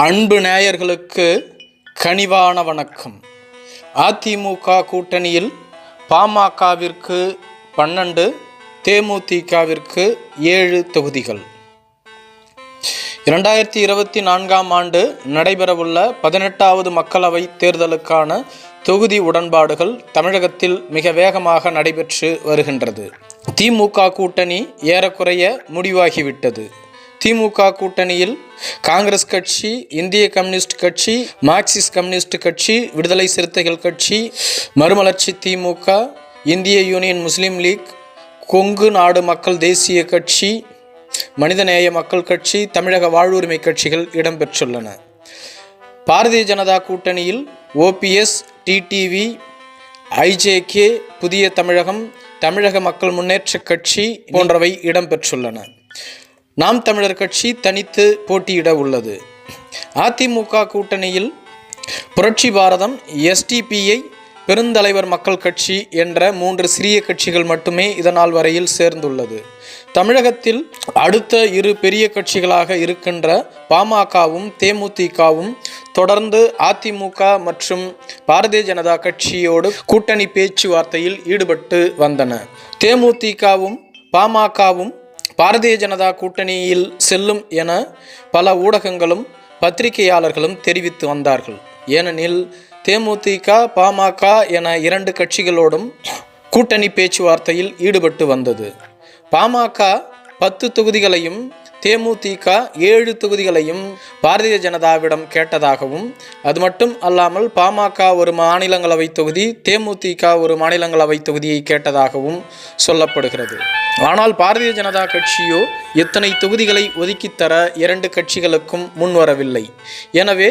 அன்பு நேயர்களுக்கு கனிவான வணக்கம். அதிமுக கூட்டணியில் பாமகவிற்கு பன்னெண்டு தேமுதிகவிற்கு ஏழு தொகுதிகள். இரண்டாயிரத்தி இருபத்தி நான்காம் ஆண்டு நடைபெறவுள்ள பதினெட்டாவது மக்களவை தேர்தலுக்கான தொகுதி உடன்பாடுகள் தமிழகத்தில் மிக வேகமாக நடைபெற்று வருகின்றது. திமுக கூட்டணி ஏறக்குறைய முடிவாகிவிட்டது. திமுக கூட்டணியில் காங்கிரஸ் கட்சி இந்திய கம்யூனிஸ்ட் கட்சி மார்க்சிஸ்ட் கம்யூனிஸ்ட் கட்சி விடுதலை சிறுத்தைகள் கட்சி மறுமலர்ச்சி திமுக இந்திய யூனியன் முஸ்லீம் லீக் கொங்கு நாடு மக்கள் தேசிய கட்சி மனிதநேய மக்கள் கட்சி தமிழக வாழ்வுரிமை கட்சிகள் இடம்பெற்றுள்ளன. பாரதிய ஜனதா கூட்டணியில் ஓபிஎஸ் டிடிவி ஐஜேகே புதிய தமிழகம் தமிழக மக்கள் முன்னேற்ற கட்சி போன்றவை இடம்பெற்றுள்ளன. நாம் தமிழர் கட்சி தனித்து போட்டியிட உள்ளது. அதிமுக கூட்டணியில் புரட்சி பாரதம் எஸ்டிபிஐ பெருந்தலைவர் மக்கள் கட்சி என்ற மூன்று சிறிய கட்சிகள் மட்டுமே இதனால் வரையில் சேர்ந்துள்ளது. தமிழகத்தில் அடுத்த இரு பெரிய கட்சிகளாக இருக்கின்ற பாமகவும் தேமுதிகவும் தொடர்ந்து அதிமுக மற்றும் பாரதிய ஜனதா கட்சியோடு கூட்டணி பேச்சுவார்த்தையில் ஈடுபட்டு வந்தன. தேமுதிகவும் பாமகவும் பாரதிய ஜனதா கூட்டணியில் செல்லும் என பல ஊடகங்களும் பத்திரிகையாளர்களும் தெரிவித்து வந்தார்கள். ஏனெனில் தேமுதிக பாமக என இரண்டு கட்சிகளோடும் கூட்டணி பேச்சுவார்த்தையில் ஈடுபட்டு வந்தது. பாமக பத்து தொகுதிகளையும் தேமுதிக ஏழு தொகுதிகளையும் பாரதிய ஜனதாவிடம் கேட்டதாகவும் அது மட்டும் அல்லாமல் பாமக ஒரு மாநிலங்களவை தொகுதி தேமுதிக ஒரு மாநிலங்களவை தொகுதியை கேட்டதாகவும் சொல்லப்படுகிறது. ஆனால் பாரதிய ஜனதா கட்சியோ எத்தனை தொகுதிகளை ஒதுக்கித்தர இரண்டு கட்சிகளுக்கும் முன்வரவில்லை. எனவே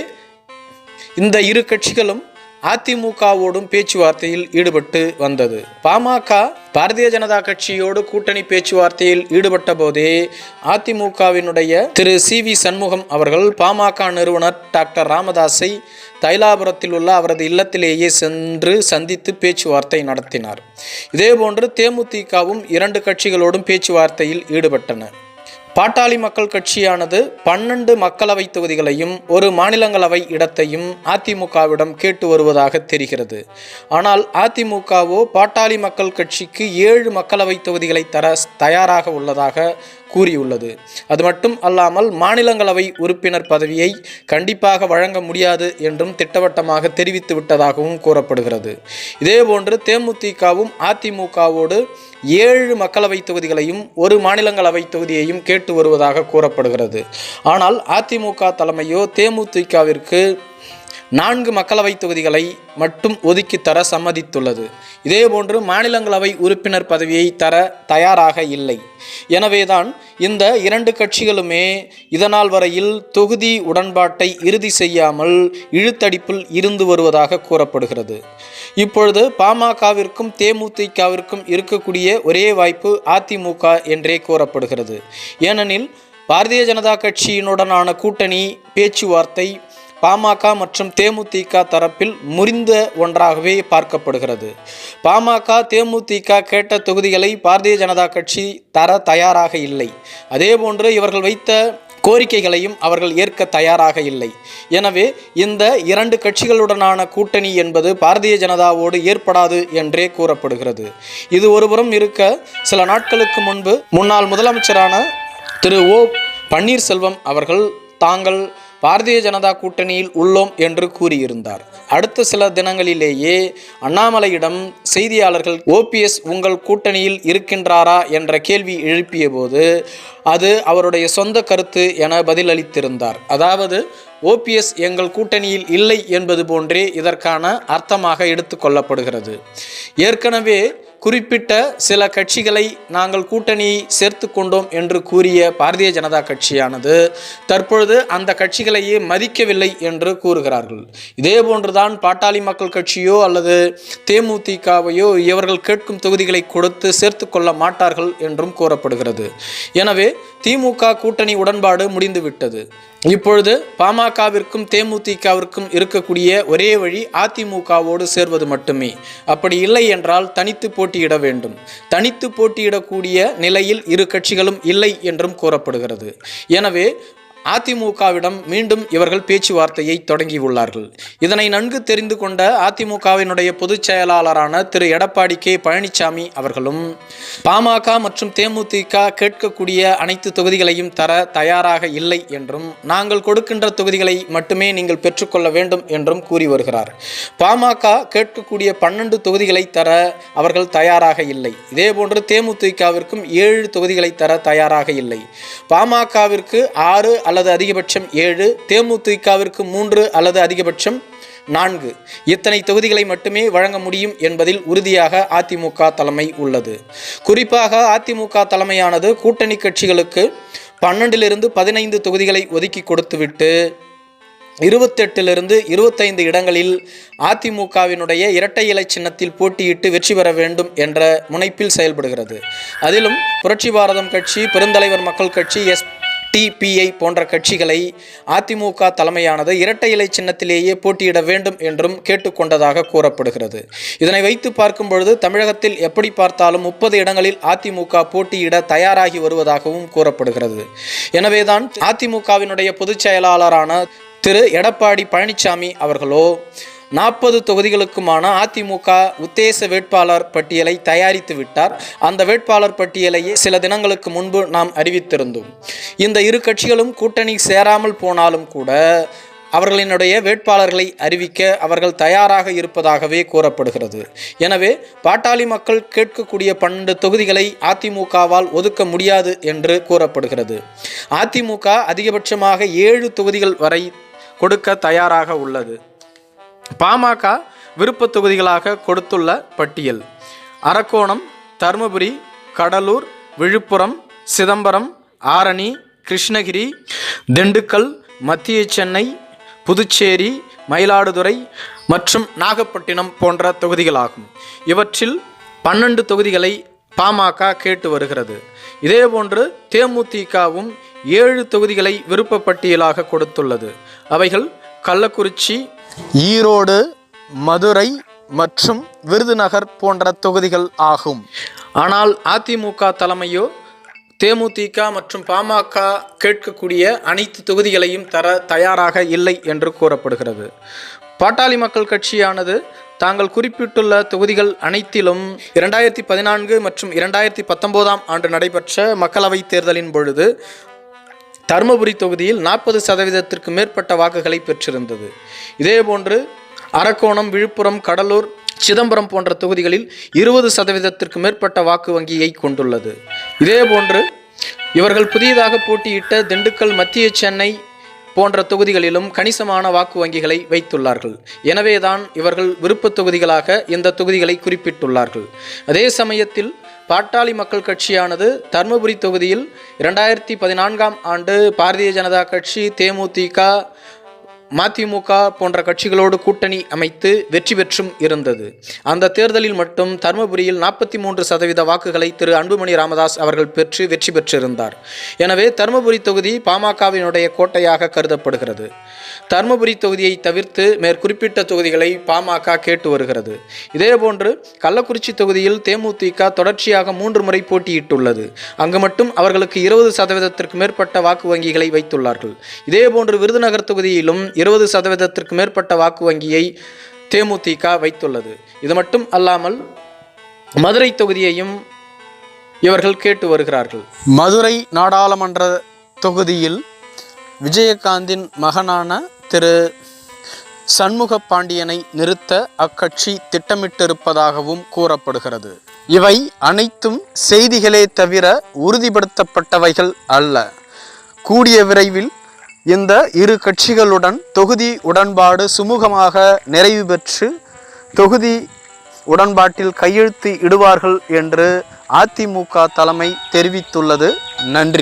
இந்த இரு கட்சிகளும் அதிமுகவோடும் பேச்சுவார்த்தையில் ஈடுபட்டு வந்தது. பாமக பாரதிய ஜனதா கட்சியோடு கூட்டணி பேச்சுவார்த்தையில் ஈடுபட்ட போதே அதிமுகவினுடைய திரு சி வி சண்முகம் அவர்கள் பாமக நிறுவனர் டாக்டர் ராமதாஸை தைலாபுரத்தில் உள்ள அவரது இல்லத்திலேயே சென்று சந்தித்து பேச்சுவார்த்தை நடத்தினார். இதேபோன்று தேமுதிகவும் இரண்டு கட்சிகளோடும் பேச்சுவார்த்தையில் ஈடுபட்டன. பாட்டாளி மக்கள் கட்சியானது பன்னெண்டு மக்களவை தொகுதிகளையும் ஒரு மாநிலங்களவை இடத்தையும் அதிமுகவிடம் கேட்டு வருவதாக தெரிகிறது. ஆனால் அதிமுகவோ பாட்டாளி மக்கள் கட்சிக்கு ஏழு மக்களவை தொகுதிகளை தர தயாராக உள்ளதாக கூறியுள்ளது. அது மட்டும் அல்லாமல் மாநிலங்களவை உறுப்பினர் பதவியை கண்டிப்பாக வழங்க முடியாது என்றும் திட்டவட்டமாக தெரிவித்து விட்டதாகவும் கூறப்படுகிறது. இதேபோன்று தேமுதிகவும் அதிமுகவோடு ஏழு மக்களவை தொகுதிகளையும் ஒரு மாநிலங்களவை தொகுதியையும் கேட்டு வருவதாக கூறப்படுகிறது. ஆனால் அதிமுக தலைமையோ தேமுதிகவிற்கு நான்கு மக்களவை தொகுதிகளை மட்டும் ஒதுக்கி தர சம்மதித்துள்ளது. இதேபோன்று மாநிலங்களவை உறுப்பினர் பதவியை தர தயாராக இல்லை. எனவேதான் இந்த இரண்டு கட்சிகளுமே இதனால் வரையில் தொகுதி உடன்பாட்டை இறுதி செய்யாமல் இழுத்தடிப்பில் இருந்து வருவதாக கூறப்படுகிறது. இப்பொழுது பாமகவிற்கும் தேமுதிகவிற்கும் இருக்கக்கூடிய ஒரே வாய்ப்பு அதிமுக என்றே கூறப்படுகிறது. ஏனெனில் பாரதிய ஜனதா கட்சியினுடனான கூட்டணி பேச்சுவார்த்தை பாமக மற்றும் தேமுதிக தரப்பில் முறிந்த ஒன்றாகவே பார்க்கப்படுகிறது. பாமக தேமுதிக கேட்ட தொகுதிகளை பாரதிய ஜனதா கட்சி தர தயாராக இல்லை. அதேபோன்று இவர்கள் வைத்த கோரிக்கைகளையும் அவர்கள் ஏற்க தயாராக இல்லை. எனவே இந்த இரண்டு கட்சிகளுடனான கூட்டணி என்பது பாரதிய ஜனதாவோடு ஏற்படாது என்றே கூறப்படுகிறது. இது ஒருபுறம் இருக்க சில நாட்களுக்கு முன்பு முன்னாள் முதலமைச்சரான திரு ஓ பன்னீர்செல்வம் அவர்கள் தாங்கள் பாரதிய ஜனதா கூட்டணியில் உள்ளோம் என்று கூறியிருந்தார். அடுத்த சில தினங்களிலேயே அண்ணாமலையிடம் செய்தியாளர்கள் ஓபிஎஸ் உங்கள் கூட்டணியில் இருக்கின்றாரா என்ற கேள்வி எழுப்பிய போது அது அவருடைய சொந்த கருத்து என பதிலளித்திருந்தார். அதாவது ஓபிஎஸ் எங்கள் கூட்டணியில் இல்லை என்பது போன்றே இதற்கான அர்த்தமாக எடுத்துக்கொள்ளப்படுகிறது ஏற்கனவே குறிப்பிட்ட சில கட்சிகளை நாங்கள் கூட்டணி சேர்த்து கொண்டோம் என்று கூறிய பாரதிய ஜனதா கட்சியானது தற்பொழுது அந்த கட்சிகளையே மதிக்கவில்லை என்று கூறுகிறார்கள். இதே போன்றுதான் பாட்டாளி மக்கள் கட்சியோ அல்லது தேமுதிகவையோ இவர்கள் கேட்கும் தொகுதிகளை கொடுத்து சேர்த்து கொள்ள மாட்டார்கள் என்றும் கூறப்படுகிறது. எனவே திமுக கூட்டணி உடன்பாடு முடிந்துவிட்டது. இப்பொழுது பாமகவிற்கும் தேமுதிகவிற்கும் இருக்கக்கூடிய ஒரே வழி அதிமுகவோடு சேர்வது மட்டுமே. அப்படி இல்லை என்றால் தனித்து போட்டியிட வேண்டும். தனித்து போட்டியிடக்கூடிய நிலையில் இரு கட்சிகளும் இல்லை என்றும் கூறப்படுகிறது. எனவே அதிமுகவிடம் மீண்டும் இவர்கள் பேச்சுவார்த்தையை தொடங்கியுள்ளார்கள். இதனை நன்கு தெரிந்து கொண்ட அதிமுகவினுடைய பொதுச் செயலாளரான திரு. எடப்பாடி கே. பழனிசாமி அவர்களும் பாமக மற்றும் தேமுதிக கேட்கக்கூடிய அனைத்து தொகுதிகளையும் தர தயாராக இல்லை என்றும் நாங்கள் கொடுக்கின்ற தொகுதிகளை மட்டுமே நீங்கள் பெற்றுக்கொள்ள வேண்டும் என்றும் கூறி வருகிறார். பாமக கேட்கக்கூடிய பன்னெண்டு தொகுதிகளை தர அவர்கள் தயாராக இல்லை. இதேபோன்று தேமுதிகவிற்கும் ஏழு தொகுதிகளை தர தயாராக இல்லை. பாமகவிற்கு ஆறு அல்லது அதிகபட்சம் ஏழு தேமுதிகவிற்கு மூன்று அல்லது அதிகபட்சம் நான்கு. இத்தனை தொகுதிகளை மட்டுமே வழங்க முடியும் என்பதில் உறுதியாக அதிமுக தலைமை உள்ளது. குறிப்பாக அதிமுக தலைமையானது கூட்டணி கட்சிகளுக்கு பன்னெண்டிலிருந்து பதினைந்து தொகுதிகளை ஒதுக்கி கொடுத்துவிட்டு இருபத்தெட்டிலிருந்து இருபத்தைந்து இடங்களில் அதிமுகவினுடைய இரட்டை இலை சின்னத்தில் போட்டியிட்டு வெற்றி பெற வேண்டும் என்ற முனைப்பில் செயல்படுகிறது. அதிலும் புரட்சி பாரதம் கட்சி பெருந்தலைவர் மக்கள் கட்சி எஸ். டிபிஐ போன்ற கட்சிகளை அதிமுக தலைமையானது இரட்டை இலை சின்னத்திலேயே போட்டியிட வேண்டும் என்றும் கேட்டுக்கொண்டதாக கூறப்படுகிறது. இதனை வைத்து பார்க்கும் பொழுது தமிழகத்தில் எப்படி பார்த்தாலும் முப்பது இடங்களில் அதிமுக போட்டியிட தயாராகி வருவதாகவும் கூறப்படுகிறது. எனவேதான் அதிமுகவினுடைய பொதுச் செயலாளரான திரு எடப்பாடி பழனிசாமி அவர்களோ நாற்பது தொகுதிகளுக்குமான அதிமுக உத்தேச வேட்பாளர் பட்டியலை தயாரித்து விட்டார். அந்த வேட்பாளர் பட்டியலையே சில தினங்களுக்கு முன்பு நாம் அறிவித்திருந்தோம். இந்த இரு கட்சிகளும் கூட்டணி சேராமல் போனாலும் கூட அவர்களினுடைய வேட்பாளர்களை அறிவிக்க அவர்கள் தயாராக இருப்பதாகவே கூறப்படுகிறது. எனவே பாட்டாளி மக்கள் கேட்கக்கூடிய பன்னெண்டு தொகுதிகளை அதிமுகவால் ஒதுக்க முடியாது என்று கூறப்படுகிறது. அதிமுக அதிகபட்சமாக ஏழு தொகுதிகள் வரை கொடுக்க தயாராக உள்ளது. பாமக விருப்ப தொகுதிகளாக கொடுத்துள்ள பட்டியல். அரக்கோணம் தருமபுரி கடலூர் விழுப்புரம் சிதம்பரம் ஆரணி கிருஷ்ணகிரி திண்டுக்கல் மத்திய சென்னை புதுச்சேரி மயிலாடுதுறை மற்றும் நாகப்பட்டினம் போன்ற தொகுதிகளாகும். இவற்றில் பன்னெண்டு தொகுதிகளை பாமக கேட்டு வருகிறது. இதேபோன்று தேமுதிகவும் ஏழு தொகுதிகளை விருப்ப பட்டியலாக கொடுத்துள்ளது. அவைகள் கள்ளக்குறிச்சி ஈரோடு மதுரை மற்றும் விருதுநகர் போன்ற தொகுதிகள் ஆகும். ஆனால் அதிமுக தலைமையோ தேமுதிக மற்றும் பாமக கேட்கக்கூடிய அனைத்து தொகுதிகளையும் தர தயாராக இல்லை என்று கூறப்படுகிறது. பாட்டாளி மக்கள் கட்சியானது தாங்கள் குறிப்பிட்டுள்ள தொகுதிகள் அனைத்திலும் இரண்டாயிரத்தி பதினான்கு மற்றும் இரண்டாயிரத்தி பத்தொன்பதாம் ஆண்டு நடைபெற்ற மக்களவைத் தேர்தலின் பொழுது தருமபுரி தொகுதியில் நாற்பது சதவீதத்திற்கு மேற்பட்ட வாக்குகளை பெற்றிருந்தது. இதேபோன்று அரக்கோணம் விழுப்புரம் கடலூர் சிதம்பரம் போன்ற தொகுதிகளில் இருபது சதவீதத்திற்கு மேற்பட்ட வாக்கு வங்கியை கொண்டுள்ளது. இதேபோன்று இவர்கள் புதியதாக போட்டியிட்ட திண்டுக்கல் மத்திய சென்னை போன்ற தொகுதிகளிலும் கணிசமான வாக்கு வங்கிகளை வைத்துள்ளார்கள். எனவேதான் இவர்கள் விருப்பத் தொகுதிகளாக இந்த தொகுதிகளை குறிப்பிட்டுள்ளார்கள். அதே சமயத்தில் பாட்டாளி மக்கள் கட்சியானது தருமபுரி தொகுதியில் இரண்டாயிரத்தி பதினான்காம் ஆண்டு பாரதிய ஜனதா கட்சி தேமுதிக மதிமுக போன்ற கட்சிகளோடு கூட்டணி அமைத்து வெற்றி பெற்றும் இருந்தது. அந்த தேர்தலில் மட்டும் தருமபுரியில் நாற்பத்தி மூன்று சதவீத வாக்குகளை திரு அன்புமணி ராமதாஸ் அவர்கள் பெற்று வெற்றி பெற்றிருந்தார். எனவே தருமபுரி தொகுதி பாமகவினுடைய கோட்டையாக கருதப்படுகிறது. தருமபுரி தொகுதியை தவிர்த்து மேற்குறிப்பிட்ட தொகுதிகளை பாமக கேட்டு வருகிறது. இதேபோன்று கள்ளக்குறிச்சி தொகுதியில் தேமுதிக தொடர்ச்சியாக மூன்று முறை போட்டியிட்டுள்ளது. அங்கு மட்டும் அவர்களுக்கு இருபது சதவீதத்திற்கு மேற்பட்ட வாக்கு வங்கிகளை வைத்துள்ளார்கள். இதேபோன்று விருதுநகர் தொகுதியிலும் இருபது சதவீதத்திற்கு மேற்பட்ட வாக்கு வங்கியை தேமுதிக வைத்துள்ளது. இது மட்டும் அல்லாமல் மதுரை தொகுதியையும் இவர்கள் கேட்டு வருகிறார்கள். மதுரை நாடாளுமன்ற தொகுதியில் விஜயகாந்தின் மகனான திரு. சண்முக பாண்டியனை நிறுத்த அக்கட்சி திட்டமிட்டிருப்பதாகவும் கூறப்படுகிறது. இவை அனைத்தும் செய்திகளே தவிர உறுதிப்படுத்தப்பட்டவைகள் அல்ல. கூடிய விரைவில் இந்த இரு கட்சிகளுடன் தொகுதி உடன்பாடு சுமூகமாக நிறைவு பெற்று தொகுதி உடன்பாட்டில் கையெழுத்து இடுவார்கள் என்று அதிமுக தலைமை தெரிவித்துள்ளது. நன்றி.